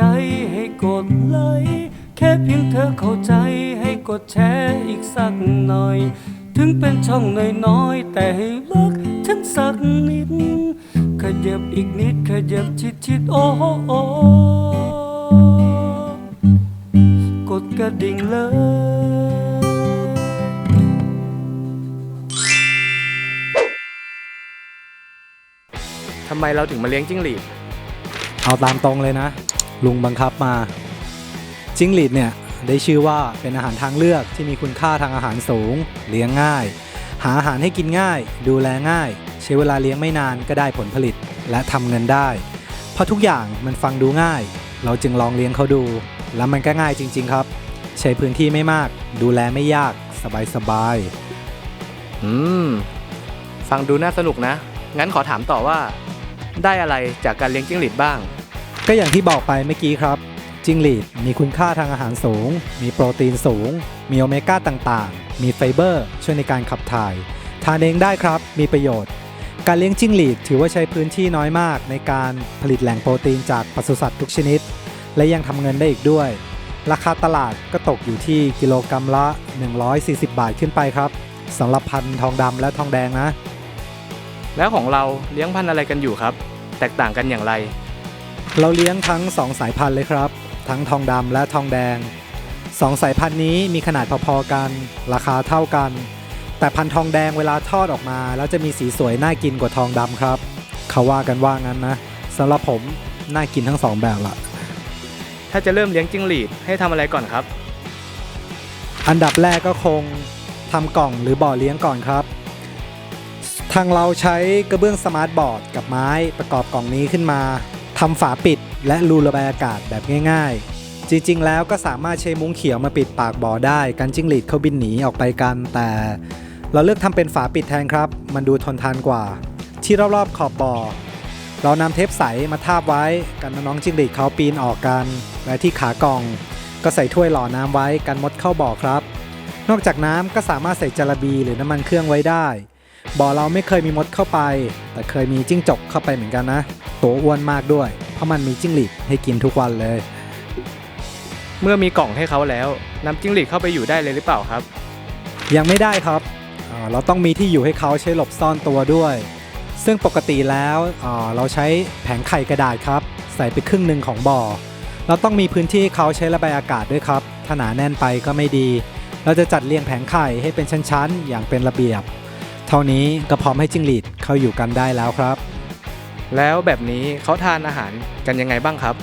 จให้กดไลค์แค่เพียงเธอเข้าใจให้กดแชร์อีกสักหน่อย ถึงเป็นช่องน้อยๆแต่ให้รักฉันสักนิด ขยับอีกนิดขยับชิดชิดโอ้โหโอกดกระดิ่งเลยทำไมเราถึงมาเลี้ยงจิ้งหรีด เอาตามตรงเลยนะ ลุงบังคับมา จิ้งหรีดเนี่ยได้ชื่อว่าเป็นอาหารทางเลือกที่มีคุณค่าทางอาหารสูง เลี้ยงง่าย หาอาหารให้กินง่าย ดูแลง่าย ใช้เวลาเลี้ยงไม่นานก็ได้ผลผลิตและทำเงินได้ เพราะทุกอย่างมันฟังดูง่าย เราจึงลองเลี้ยงเขาดู แล้วมันก็ง่ายจริง ๆ ครับ ใช้พื้นที่ไม่มาก ดูแลไม่ยากสบายๆอืม ฟังดูน่าสนุกนะ งั้นขอถามต่อว่า ได้อะไรจากการเลี้ยงจิ้งหรีดบ้าง ก็อย่างที่บอกไปเมื่อกี้ครับจิ้งหรีดมีคุณค่าทางอาหารสูง มีโปรตีนสูง มีโอเมก้าต่างๆ มีไฟเบอร์ ช่วยในการขับถ่าย ทานเองได้ครับ มีประโยชน์ การเลี้ยงจิ้งหรีดถือว่าใช้พื้นที่น้อยมาก ในการผลิตแหล่งโปรตีนจากปศุสัตว์ทุกชนิด และยังทำเงินได้อีกด้วย ราคาตลาดก็ตกอยู่ที่กิโลกรรัมละ 140 บาทขึ้นไปครับสำหรับพันธุ์ทองดำและทองแดงนะ แล้วของเราเลี้ยงพันธุ์อะไรกันอยู่ครับ แตกต่างกันอย่างไร เราเลี้ยงทั้ง 2 สายพันธุ์เลยครับ ทั้งทองดำและทองแดง 2 สายพันธุ์นี้มีขนาดพอๆกัน ราคาเท่ากัน แต่พันธุ์ทองแดงเวลาทอดออกมา แล้วจะมีสีสวยน่ากินกว่าทองดำครับ เขาว่ากันว่างั้นนะสำหรับผมน่ากินทั้งสองแบบละถ้าจะเริ่มเลี้ยงจิ้งหรีดให้ทำอะไรก่อนครับ อันดับแรกก็คงทำกล่องหรือบ่อเลี้ยงก่อนครับ ทางเราใช้กระเบื้องสมาร์ทบอร์ดกับไม้ประกอบกล่องนี้ขึ้นมา ทำฝาปิดและรูระบายอากาศแบบง่ายๆ จริงๆ แล้วก็สามารถใช้มุ้งเขียวมาปิดปากบ่อได้กันจิ้งหรีดเขาบินหนีออกไปกัน แต่เราเลือกทำเป็นฝาปิดแทนครับ มันดูทนทานกว่า ที่รอบๆขอบบ่อ เรานำเทปใสมาทาบไว้กันน้องจิ้งหรีดเขาปีนออกกัน และที่ขากล่อง ก็ใส่ถ้วยหล่อน้ำไว้กันมดเข้าบ่อครับ นอกจากน้ำก็สามารถใส่จาระบีหรือน้ำมันเครื่องไว้ได้ บ่อเราไม่เคยมีมดเข้าไป แต่เคยมีจิ้งจกเข้าไปเหมือนกันนะ ตัวอ้วนมากด้วย เพราะมันมีจิ้งหรีดให้กินทุกวันเลย เมื่อมีกล่องให้เขาแล้วนำจิ้งหรีดเข้าไปอยู่ได้เลยหรือเปล่าครับ ยังไม่ได้ครับอ่าเราต้องมีที่อยู่ให้เขาใช้หลบซ่อนตัวด้วย ซึ่งปกติแล้วอ่าเราใช้แผงไข่กระดาษครับ ใส่ไปครึ่งหนึ่งของบ่อ เราต้องมีพื้นที่ให้เขาใช้ระบายอากาศด้วยครับ ถ้าหนาแน่นไปก็ไม่ดี เราจะจัดเรียงแผงไข่ให้เป็นชั้นๆ อย่างเป็นระเบียบ เท่านี้ก็พร้อมให้จิ้งหรีดเข้าอยู่กันได้แล้วครับ แล้วแบบนี้เขาทานอาหารกันยังไงบ้างครับ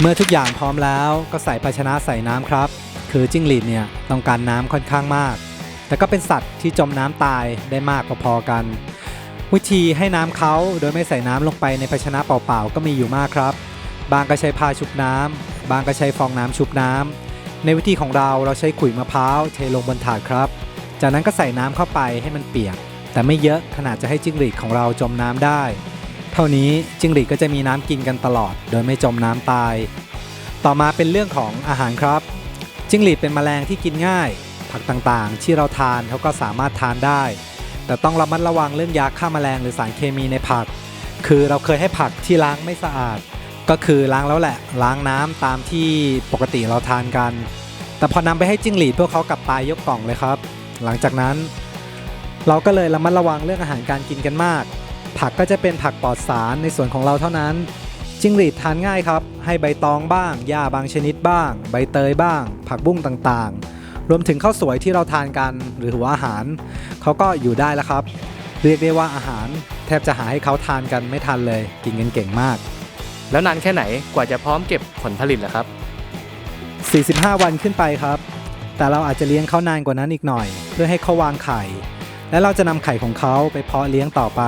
เมื่อทุกอย่างพร้อมแล้วก็ใส่ภาชนะใส่น้ำครับ คือจิ้งหรีดเนี่ยต้องการน้ำค่อนข้างมาก แต่ก็เป็นสัตว์ที่จมน้ำตายได้มากพอๆกัน วิธีให้น้ำเขาโดยไม่ใส่น้ำลงไปในภาชนะเปล่าๆก็มีอยู่มากครับ บางก็ใช้ผ้าชุบน้ำบางก็ใช้ฟองน้ำชุบน้ำในวิธีของเราเราใช้ขุยมะพร้าวเทลงบนถาดครับ จากนั้นก็ใส่น้ำเข้าไปให้มันเปียก แต่ไม่เยอะขนาดจะให้จิ้งหรีดของเราจมน้ำได้ ท่านี้จิ้งหรีดก็จะมีน้ำกินกันตลอด โดยไม่จมน้ำตาย ต่อมาเป็นเรื่องของอาหารครับ จิ้งหรีดเป็นแมลงที่กินง่าย ผักต่างๆ ที่เราทานเขาก็สามารถทานได้ แต่ต้องระมัดระวังเรื่องยาฆ่าแมลงหรือสารเคมีในผัก คือเราเคยให้ผักที่ล้างไม่สะอาด ก็คือล้างแล้วแหละ ล้างน้ำตามที่ปกติเราทานกัน แต่พอนำไปให้จิ้งหรีดพวกเขากลับตายยกกล่องเลยครับ หลังจากนั้น เราก็เลยระมัดระวังเรื่องอาหารการกินกันมาก ผักก็จะเป็นผักปลอดสารในส่วนของเราเท่านั้น จิ้งหรีดทานง่ายครับ ให้ใบตองบ้าง หญ้าบางชนิดบ้าง ใบเตยบ้าง ผักบุ้งต่างๆ รวมถึงข้าวสวยที่เราทานกันหรือหัวอาหาร เขาก็อยู่ได้แล้วครับ เรียกได้ว่าอาหาร แทบจะหาให้เขาทานกันไม่ทันเลย กินกันเก่งมาก แล้วนานแค่ไหนกว่าจะพร้อมเก็บผลผลิตล่ะครับ 45 วันขึ้นไปครับ แต่เราอาจจะเลี้ยงเขานานกว่านั้นอีกหน่อย เพื่อให้เขาวางไข่ และเราจะนำไข่ของเขาไปเพาะเลี้ยงต่อไป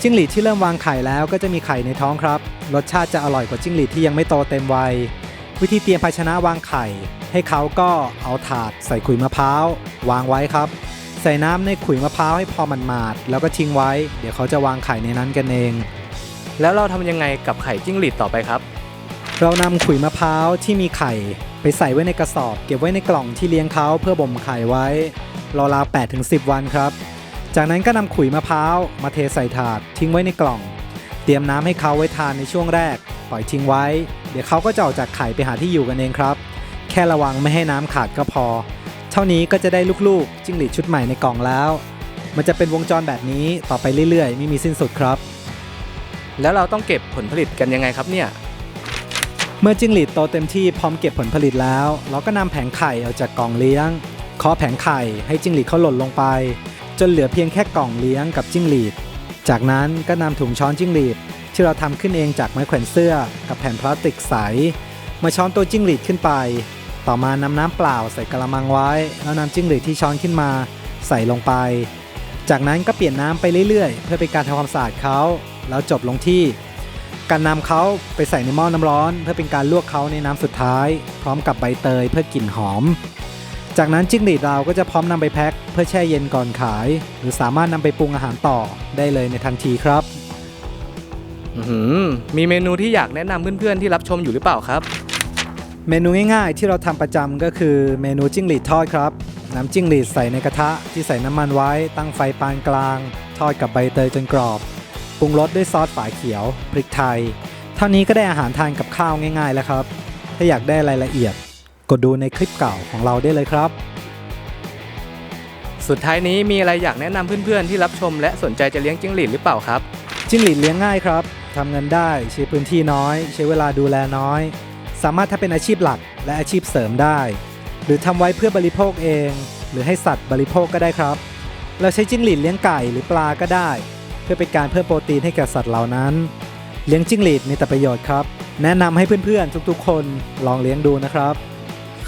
จิ้งหรีดที่เริ่มวางไข่แล้วก็จะมีไข่ในท้องครับ รสชาติจะอร่อยกว่าจิ้งหรีดที่ยังไม่โตเต็มวัย วิธีเตรียมภาชนะวางไข่ ให้เขาก็เอาถาดใส่ขุยมะพร้าววางไว้ครับ ใส่น้ำในขุยมะพร้าวให้พอมันมาดๆแล้วก็ทิ้งไว้ เดี๋ยวเขาจะวางไข่ในนั้นกันเอง แล้วเราทำยังไงกับไข่จิ้งหรีดต่อไปครับ เรานำขุยมะพร้าวที่มีไข่ ไปใส่ไว้ในกระสอบ เก็บไว้ในกล่องที่เลี้ยงเขาเพื่อบ่มไข่ไว้ราวๆ8ถึง10 วันครับ จากนั้นก็นำขุยมะพร้าวมาเทใส่ถาดทิ้งไว้ในกล่อง เตรียมน้ำให้เขาไว้ทานในช่วงแรก ปล่อยทิ้งไว้ เดี๋ยวเขาก็จะออกจากไข่ไปหาที่อยู่กันเองครับ แค่ระวังไม่ให้น้ำขาดก็พอ เท่านี้ก็จะได้ลูกๆ จิ้งหรีดชุดใหม่ในกล่องแล้ว มันจะเป็นวงจรแบบนี้ต่อไปเรื่อยๆ ไม่มีสิ้นสุดครับ แล้วเราต้องเก็บผลผลิตกันยังไงครับเนี่ย เมื่อจิ้งหรีดโตเต็มที่พร้อมเก็บผลผลิตแล้ว เราก็นำแผงไข่ออกจากกล่องเลี้ยงเคาะแผงไข่ให้จิ้งหรีดเขาหล่นลงไป จนเหลือเพียงแค่กล่องเลี้ยงกับจิ้งหรีด จากนั้นก็นำถุงช้อนจิ้งหรีดที่เราทำขึ้นเองจากไม้แขวนเสื้อกับแผ่นพลาสติกใส มาช้อนตัวจิ้งหรีดขึ้นไป ต่อมานำน้ำเปล่าใส่กระมังไว้ แล้วนำจิ้งหรีดที่ช้อนขึ้นมาใส่ลงไป จากนั้นก็เปลี่ยนน้ำไปเรื่อยๆ เพื่อเป็นการทำความสะอาดเขาแล้วจบลงที่ การนำเขาไปใส่ในหม้อน้ำร้อน เพื่อเป็นการลวกเขาในน้ำสุดท้าย พร้อมกับใบเตยเพื่อกลิ่นหอม จากนั้นจิ้งหรีดเราก็จะพร้อมนำไปแพ็คเพื่อแช่เย็นก่อนขาย หรือสามารถนำไปปรุงอาหารต่อได้เลยในทันทีครับ อื้อหือมีเมนูที่อยากแนะนำเพื่อนๆที่รับชมอยู่หรือเปล่าครับ เมนูง่ายๆที่เราทำประจำก็คือเมนูจิ้งหรีดทอดครับนำจิ้งหรีดใส่ในกระทะที่ใส่น้ำมันไว้ ตั้งไฟปานกลาง ทอดกับใบเตยจนกรอบปรุงรสด้วยซอสฝาเขียวพริกไทย เท่านี้ก็ได้อาหารทานกับข้าวง่ายๆแล้วครับ ถ้าอยากได้รายละเอียดก ดดูในคลิปเก่าของเราได้เลยครับ สุดท้ายนี้มีอะไรอยากแนะนำเพื่อนๆ ที่รับชมและสนใจจะเลี้ยงจิ้งหรีดหรือเปล่าครับ จิ้งหรีดเลี้ยงง่ายครับทำเงินได้ใช้พื้นที่น้อย ใช้เวลาดูแลน้อย สามารถถ้าเป็นอาชีพหลักและอาชีพเสริมได้ หรือทำไว้เพื่อบริโภคเอง หรือให้สัตว์บริโภคก็ได้ครับ เราใช้จิ้งหรีดเลี้ยงไก่หรือปลาก็ได้ เพื่อเป็นการเพิ่มโปรตีนให้แก่สัตว์เหล่านั้น เลี้ยงจิ้งหรีดมีแต่ประโยชน์ครับ แนะนำให้เพื่อนๆทุกๆ คนลองเลี้ยงดูนะครับ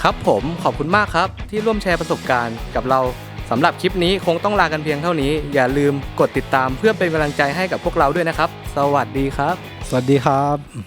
ครับผมขอบคุณมากครับ ที่ร่วมแชร์ประสบการณ์กับเราสำหรับคลิปนี้คงต้องลากันเพียงเท่านี้ อย่าลืมกดติดตามเพื่อเป็นกำลังใจให้กับพวกเราด้วยนะครับ สวัสดีครับ สวัสดีครับ